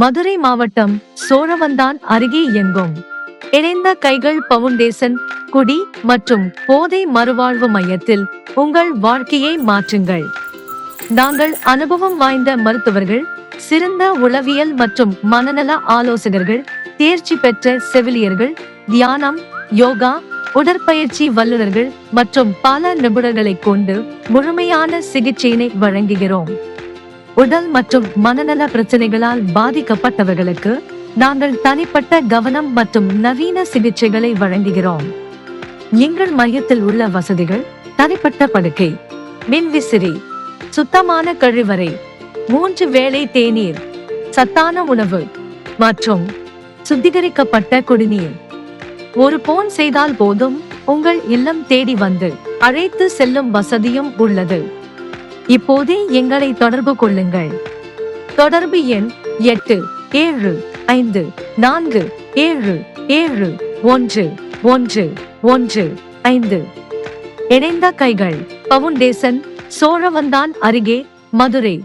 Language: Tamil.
மதுரை மாவட்டம் சோழவந்தான் அருகே இயங்கும். இணைந்த கைகள் பவுண்டேசன் குடி மற்றும் போதை மறுவாழ்வு மையத்தில் உங்கள் வாழ்க்கையை மாற்றுங்கள். நாங்கள் அனுபவம் வாய்ந்த மருத்துவர்கள் சிறந்த உளவியல் மற்றும் மனநல ஆலோசகர்கள் தேர்ச்சி பெற்ற செவிலியர்கள் தியானம் யோகா உடற்பயிற்சி வல்லுநர்கள் மற்றும் பல நிபுணர்களை கொண்டு முழுமையான சிகிச்சையினை வழங்குகிறோம். உடல் மற்றும் மனநல பிரச்சனைகளால் பாதிக்கப்பட்டவர்களுக்கு நாங்கள் தனிப்பட்ட கவனம் மற்றும் நவீன சிகிச்சைகளை வழங்குகிறோம். எங்கள் மையத்தில் உள்ள வசதிகள் தனிப்பட்ட படுக்கை மின்விசிறி சுத்தமான கழிவறை மூன்று வேளை தேநீர் சத்தான உணவு மற்றும் சுத்திகரிக்கப்பட்ட குடிநீர். ஒரு போன் செய்தால் போதும் உங்கள் இல்லம் தேடி வந்து அழைத்து செல்லும் வசதியும் உள்ளது. இப்போதே எங்களை தொடர்பு கொள்ளுங்கள். தொடர்பு எண் எட்டு ஏழு ஐந்து நான்கு ஏழு ஏழு ஒன்று ஒன்று ஒன்று ஐந்து. இணைந்த கைகள். பவுண்டேசன் சோழவந்தான் அருகே மதுரை.